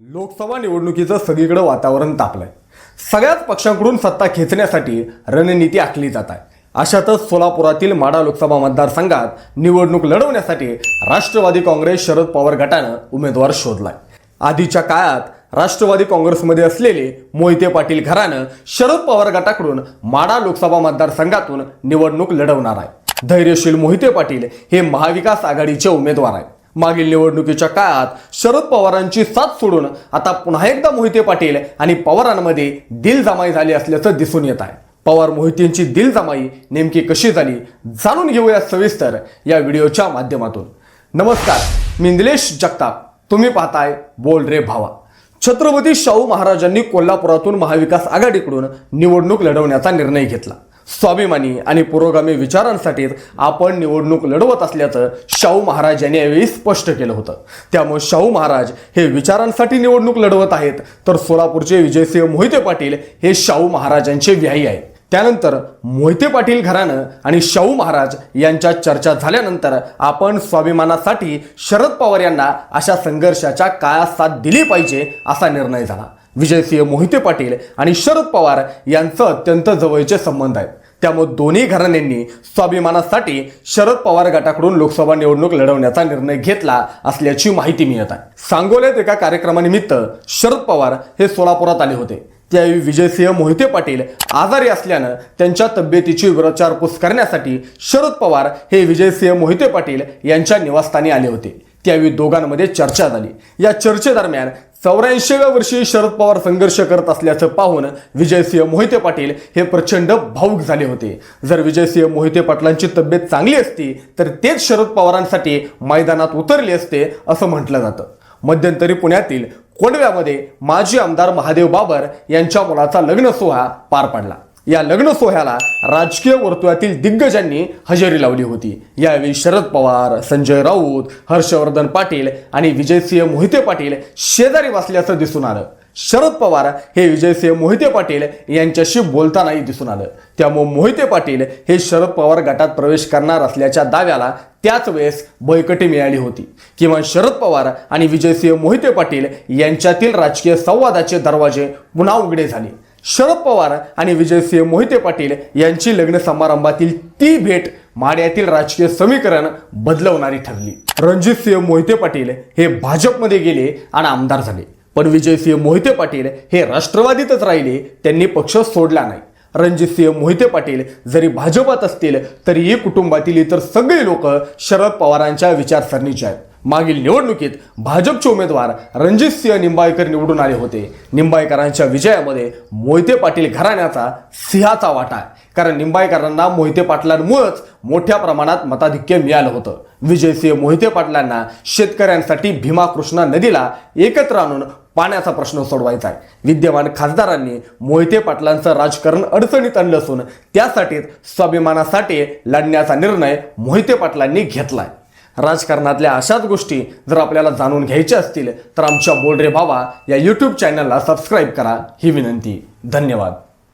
लोकसभा निवडणुकीचं सगळीकडे वातावरण तापलंय. सगळ्याच पक्षांकडून सत्ता खेचण्यासाठी रणनीती आखली जात आहे. अशातच सोलापुरातील माडा लोकसभा मतदारसंघात निवडणूक लढवण्यासाठी राष्ट्रवादी काँग्रेस शरद पवार गटानं उमेदवार शोधलाय. आधीच्या काळात राष्ट्रवादी काँग्रेसमध्ये असलेले मोहिते पाटील घरानं शरद पवार गटाकडून माडा लोकसभा मतदारसंघातून निवडणूक लढवणार आहे. धैर्यशील मोहिते पाटील हे महाविकास आघाडीचे उमेदवार आहेत. मागील निवडणुकीच्या काळात शरद पवारांची साथ सोडून आता पुन्हा एकदा मोहिते पाटील आणि पवारांमध्ये दिलजमाई झाली असल्याचं दिसून येत आहे. पवार मोहितेंची दिलजमाई नेमकी कशी झाली जाणून घेऊया सविस्तर या व्हिडिओच्या माध्यमातून. नमस्कार मी निलेश जगताप. तुम्ही पाहताय बोल रे भावा. छत्रपती शाहू महाराजांनी कोल्हापुरातून महाविकास आघाडीकडून निवडणूक लढवण्याचा निर्णय घेतला. स्वाभिमानी आणि पुरोगामी विचारांसाठीच आपण निवडणूक लढवत असल्याचं शाहू महाराज यांनी यावेळी स्पष्ट केलं होतं. त्यामुळे शाहू महाराज हे विचारांसाठी निवडणूक लढवत आहेत. तर सोलापूरचे विजयसिंह मोहिते पाटील हे शाहू महाराजांचे व्याही आहेत. त्यानंतर मोहिते पाटील घराणं आणि शाहू महाराज यांच्या चर्चा झाल्यानंतर आपण स्वाभिमानासाठी शरद पवार यांना अशा संघर्षाच्या काळात साथ दिली पाहिजे असा निर्णय झाला. विजयसिंह मोहिते पाटील आणि शरद पवार यांचं अत्यंत जवळचे संबंध आहेत त्यामुळे दोन्ही घराण्यांनी स्वाभिमानासाठी शरद पवार गटाकडून लोकसभा निवडणूक लढवण्याचा निर्णय घेतला असल्याची माहिती मिळत आहे. सांगोल्यात एका कार्यक्रमानिमित्त शरद पवार हे सोलापुरात आले होते. त्यावेळी विजयसिंह मोहिते पाटील आजारी असल्यानं त्यांच्या तब्येतीची विचारपूस करण्यासाठी शरद पवार हे विजयसिंह मोहिते पाटील यांच्या निवासस्थानी आले होते. त्यावेळी दोघांमध्ये चर्चा झाली. या चर्चेदरम्यान चौऱ्याऐंशीव्या वर्षी शरद पवार संघर्ष करत असल्याचं पाहून विजयसिंह मोहिते पाटील हे प्रचंड भाऊक झाले होते. जर विजयसिंह मोहिते पाटलांची तब्येत चांगली असती तर तेच शरद पवारांसाठी मैदानात उतरले असते असं म्हटलं जातं. मध्यंतरी पुण्यातील कोंडव्यामध्ये माजी आमदार महादेव बाबर यांच्या मुलाचा लग्न सोहळा पार पडला. या लग्न सोहळ्याला राजकीय वर्तुळातील दिग्गजांनी हजेरी लावली होती. यावेळी शरद पवार संजय राऊत हर्षवर्धन पाटील आणि विजयसिंह मोहिते पाटील शेजारी बसल्याचं दिसून आलं. शरद पवार हे विजयसिंह मोहिते पाटील यांच्याशी बोलतानाही दिसून आलं. त्यामुळे मोहिते पाटील हे शरद पवार गटात प्रवेश करणार असल्याच्या दाव्याला त्याच वेळेस बळकटी मिळाली होती. किंवा शरद पवार आणि विजयसिंह मोहिते पाटील यांच्यातील राजकीय संवादाचे दरवाजे पुन्हा उघडे झाले. शरद पवार आणि विजयसिंह मोहिते पाटील यांची लग्न समारंभातील ती भेट माड्यातील राजकीय समीकरण बदलवणारी ठरली. रणजितसिंह मोहिते पाटील हे भाजपमध्ये गेले आणि आमदार झाले. पण विजयसिंह मोहिते पाटील हे राष्ट्रवादीतच राहिले त्यांनी पक्ष सोडला नाही. रणजितसिंह मोहिते पाटील जरी भाजपात असतील तरीही कुटुंबातील इतर सगळे लोक शरद पवारांच्या विचारसरणीचे आहेत. मागील निवडणुकीत भाजपचे उमेदवार रणजितसिंह निंबाळकर निवडून आले होते. निंबाळकरांच्या विजयामध्ये मोहिते पाटील घराण्याचा सिंहाचा वाटा आहे. कारण निंबाळकरांना मोहिते पाटलांमुळेच मोठ्या प्रमाणात मताधिक्य मिळालं होतं. विजयसिंह मोहिते पाटलांना शेतकऱ्यांसाठी भीमा कृष्णा नदीला एकत्र आणून पाण्याचा प्रश्न सोडवायचा आहे. विद्यमान खासदारांनी मोहिते पाटलांचं राजकारण अडचणीत आणलं असून त्यासाठीच स्वाभिमानासाठी लढण्याचा निर्णय मोहिते पाटलांनी घेतलाय राजकारणातल्या अशाच गोष्टी जर आपल्याला जाणून घ्यायच्या असतील तर आमच्या बोलरे भावा या यूट्यूब चॅनलला सबस्क्राईब करा. ही विनंती. धन्यवाद.